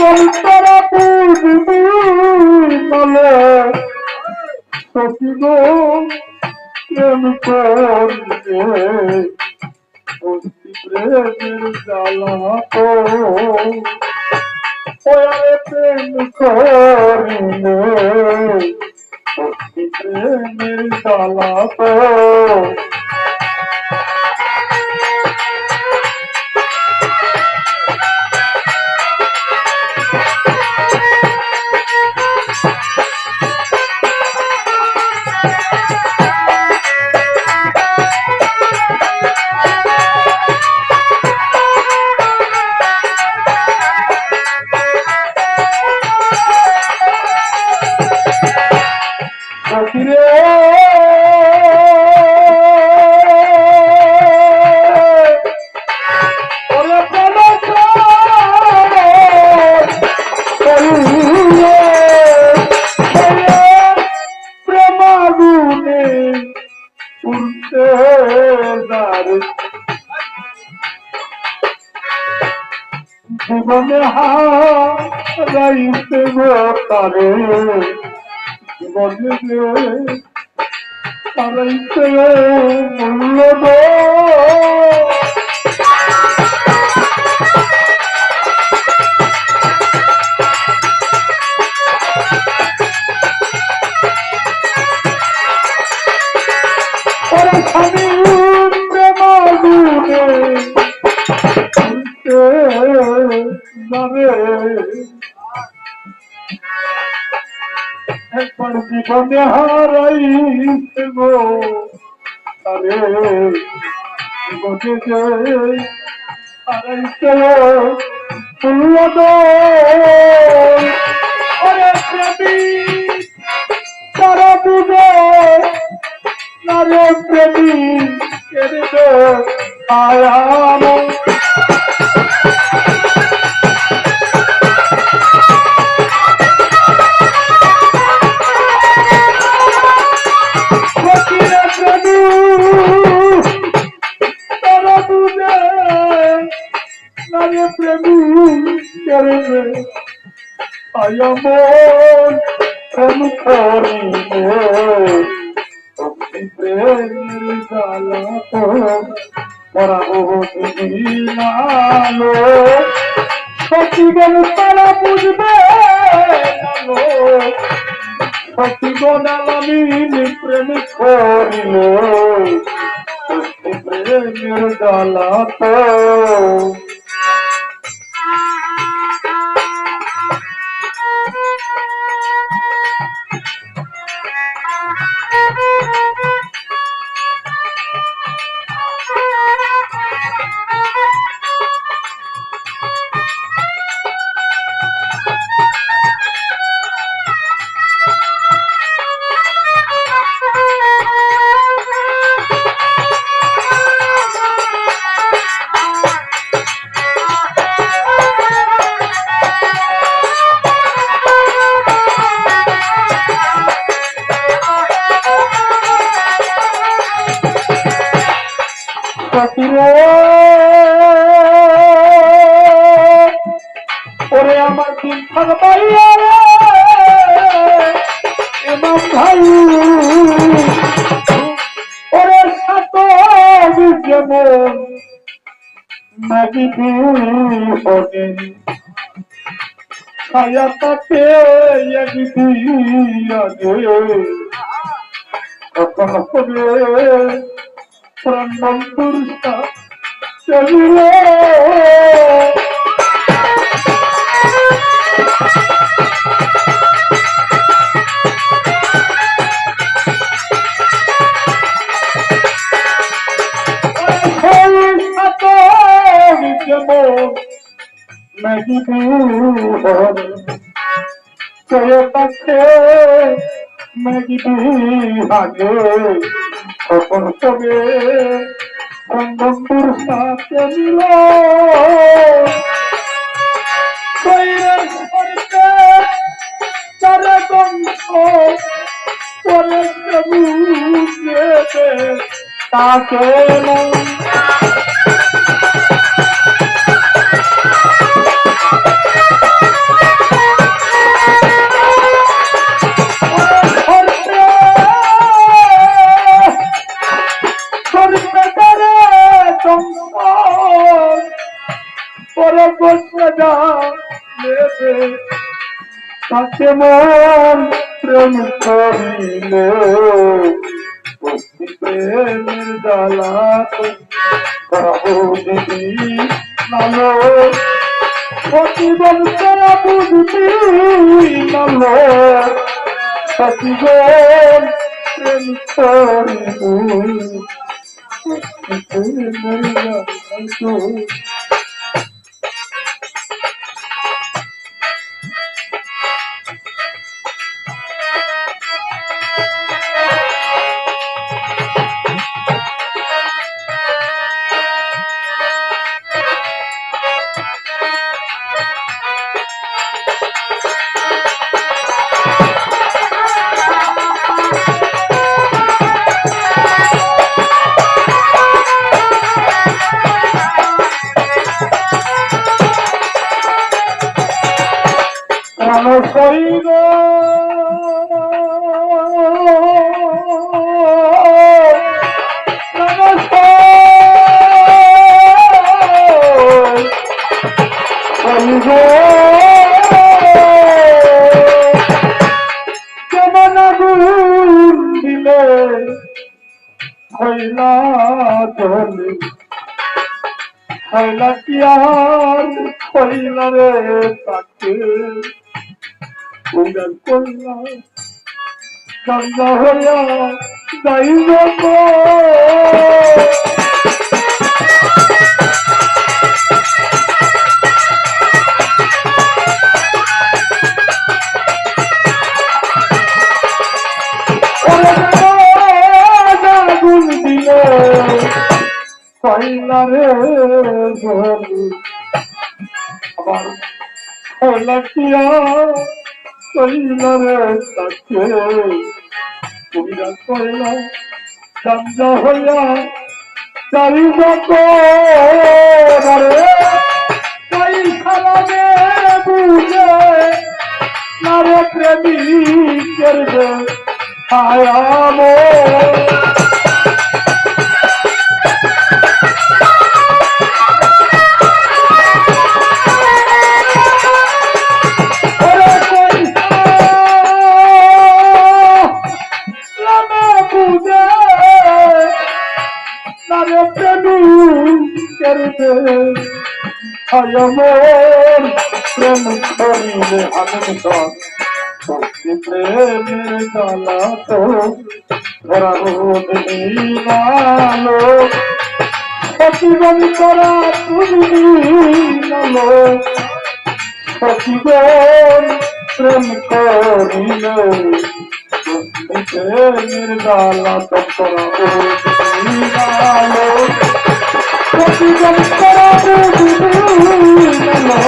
কন্তরা বুঝবি বলে। সখিব প্রেম করবে? অতি প্রেমের জ্বালা তো। ওয়ারে প্রেম করিলে অতি প্রেমের জ্বালা দাঁড়ে জীবনে হারাইতে তারে। জীবনে যে হারাইতে মূল্য একবার জীবনে হারাইছে গো তারে জীবনে যে হারাইছে ফুল্লদ ওরে প্রেমী তারা বুঝে নারে প্রেমী আয়াম প্রেমী কেড়ে আয়াম প্রেম ভক্তি প্রেমের জ্বালা তো মরা দিনালো সতীগণ তারা বুঝবে সতীগণ আলামিন প্রেম করিল প্রেমের জ্বালা তো ফকিরে ওরে আমার দিন থাকবাইয়া রে? এমন ভাই। ওরে সাত যেমন নাকি হনে ছায়া তাকে একদিন কখন হবে প্রাণ বন্ধুর চলিল নাকি চলে পাচ্ছে নাকি আগে কখন তবে বন্ধুর সাথে মিল তারা গন্ধ পরে তাকে। তাকে মন প্রেম করিলে। প্রেমের জ্বালা দিদি নালো। প্রতিদিন তারা বুঝবি নালো। সতীগণ প্রেম ভক্তি প্রেমের জ্বালা হইলা চলে হইলা কি রে তাকে উগাল করলা গঙ্গা হইয়া যাইব কইলা রে গলি আবার কইলা কিয়া কইলা রে তাকে কইলা কইলা গাঞ্জা হইয়া চারি যত রে কই খালামে বুঝে না প্রেমিকের যে আয়ামো কেমন প্রেম করিলে আমি ভক্তি প্রেমের জ্বালা তো ধরা রোদ নীলালো সচিবন করা তুমি নীলালো সচিবন প্রেম করিলে প্রেমের জ্বালা তো ধরা রোদ নীলালো সচিবন করা তুমি ভুল মেলো